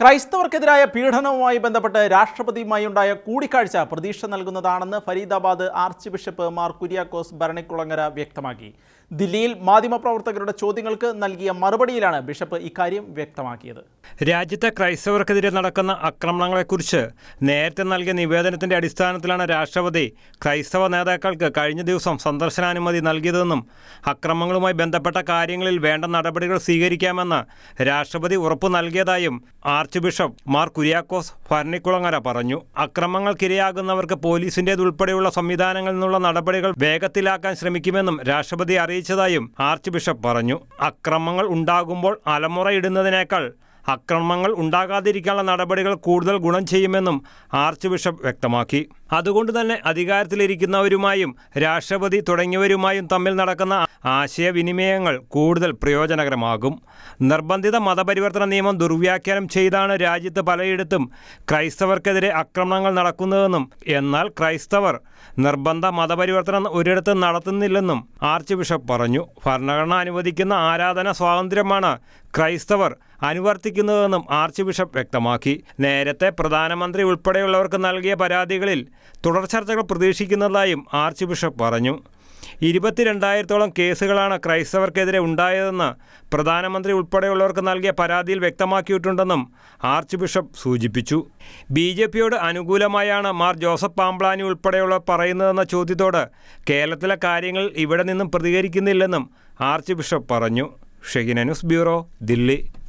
ക്രൈസ്തവർക്കെതിരായ പീഡനവുമായി ബന്ധപ്പെട്ട് രാഷ്ട്രപതിയുമായി ഉണ്ടായ കൂടിക്കാഴ്ച പ്രതീക്ഷ നൽകുന്നതാണെന്ന് ഫരീദാബാദ് ആർച്ച് ബിഷപ്പ് മാർ കുര്യാക്കോസ് ഭരണിക്കുളങ്ങര വ്യക്തമാക്കി. ദില്ലിയിൽ മാധ്യമപ്രവർത്തകരുടെ ചോദ്യങ്ങൾക്ക് നൽകിയ മറുപടിയിലാണ് ബിഷപ്പ് ഇക്കാര്യം വ്യക്തമാക്കിയത്. രാജ്യത്തെ ക്രൈസ്തവർക്കെതിരെ നടക്കുന്ന ആക്രമണങ്ങളെക്കുറിച്ച് നേരത്തെ നൽകിയ നിവേദനത്തിന്റെ അടിസ്ഥാനത്തിലാണ് രാഷ്ട്രപതി ക്രൈസ്തവ നേതാക്കൾക്ക് കഴിഞ്ഞ ദിവസം സന്ദർശനാനുമതി നൽകിയതെന്നും അക്രമങ്ങളുമായി ബന്ധപ്പെട്ട കാര്യങ്ങളിൽ വേണ്ട നടപടികൾ സ്വീകരിക്കാമെന്ന് രാഷ്ട്രപതി ഉറപ്പു നൽകിയതായും ആർച്ച് ബിഷപ്പ് മാർ കുര്യാക്കോസ് ഭരണിക്കുളങ്ങര പറഞ്ഞു. അക്രമങ്ങൾക്കിരയാകുന്നവർക്ക് പോലീസിന്റേതുൾപ്പെടെയുള്ള സംവിധാനങ്ങളിൽ നിന്നുള്ള നടപടികൾ വേഗത്തിലാക്കാൻ ശ്രമിക്കുമെന്നും രാഷ്ട്രപതി അറിയിച്ചതായും ആർച്ച് ബിഷപ്പ് പറഞ്ഞു. അക്രമങ്ങൾ ഉണ്ടാകുമ്പോൾ അലമുറയിടുന്നതിനേക്കാൾ അക്രമങ്ങൾ ഉണ്ടാകാതിരിക്കാനുള്ള നടപടികൾ കൂടുതൽ ഗുണം ചെയ്യുമെന്നും ആർച്ച് ബിഷപ്പ് വ്യക്തമാക്കി. അതുകൊണ്ട് തന്നെ അധികാരത്തിലിരിക്കുന്നവരുമായും രാഷ്ട്രപതി തുടങ്ങിയവരുമായും തമ്മിൽ നടക്കുന്ന ആശയവിനിമയങ്ങൾ കൂടുതൽ പ്രയോജനകരമാകും. നിർബന്ധിത മതപരിവർത്തന നിയമം ദുർവ്യാഖ്യാനം ചെയ്താണ് രാജ്യത്ത് പലയിടത്തും ക്രൈസ്തവർക്കെതിരെ ആക്രമണങ്ങൾ നടക്കുന്നതെന്നും എന്നാൽ ക്രൈസ്തവർ നിർബന്ധ മതപരിവർത്തനം ഒരിടത്തും നടത്തുന്നില്ലെന്നും ആർച്ച് ബിഷപ്പ് പറഞ്ഞു ഭരണഘടന അനുവദിക്കുന്ന ആരാധന സ്വാതന്ത്ര്യമാണ് ക്രൈസ്തവർ അനുവർത്തിക്കുന്നതെന്നും ആർച്ച് ബിഷപ്പ് വ്യക്തമാക്കി. നേരത്തെ പ്രധാനമന്ത്രി ഉൾപ്പെടെയുള്ളവർക്ക് നൽകിയ പരാതികളിൽ തുടർ ചർച്ചകൾ പ്രതീക്ഷിക്കുന്നതായും ആർച്ച് ബിഷപ്പ് പറഞ്ഞു. ഇരുപത്തിരണ്ടായിരത്തോളം കേസുകളാണ് ക്രൈസ്തവർക്കെതിരെ ഉണ്ടായതെന്ന് പ്രധാനമന്ത്രി ഉൾപ്പെടെയുള്ളവർക്ക് നൽകിയ പരാതിയിൽ വ്യക്തമാക്കിയിട്ടുണ്ടെന്നും ആർച്ച് ബിഷപ്പ് സൂചിപ്പിച്ചു. ബി ജെ പിയോട് അനുകൂലമായാണ് മാർ ജോസഫ് പാമ്പ്ലാനി ഉൾപ്പെടെയുള്ളവർ പറയുന്നതെന്ന ചോദ്യത്തോട് കേരളത്തിലെ കാര്യങ്ങൾ ഇവിടെ നിന്നും പ്രതികരിക്കുന്നില്ലെന്നും ആർച്ച് ബിഷപ്പ് പറഞ്ഞു. Shehina news bureau Delhi.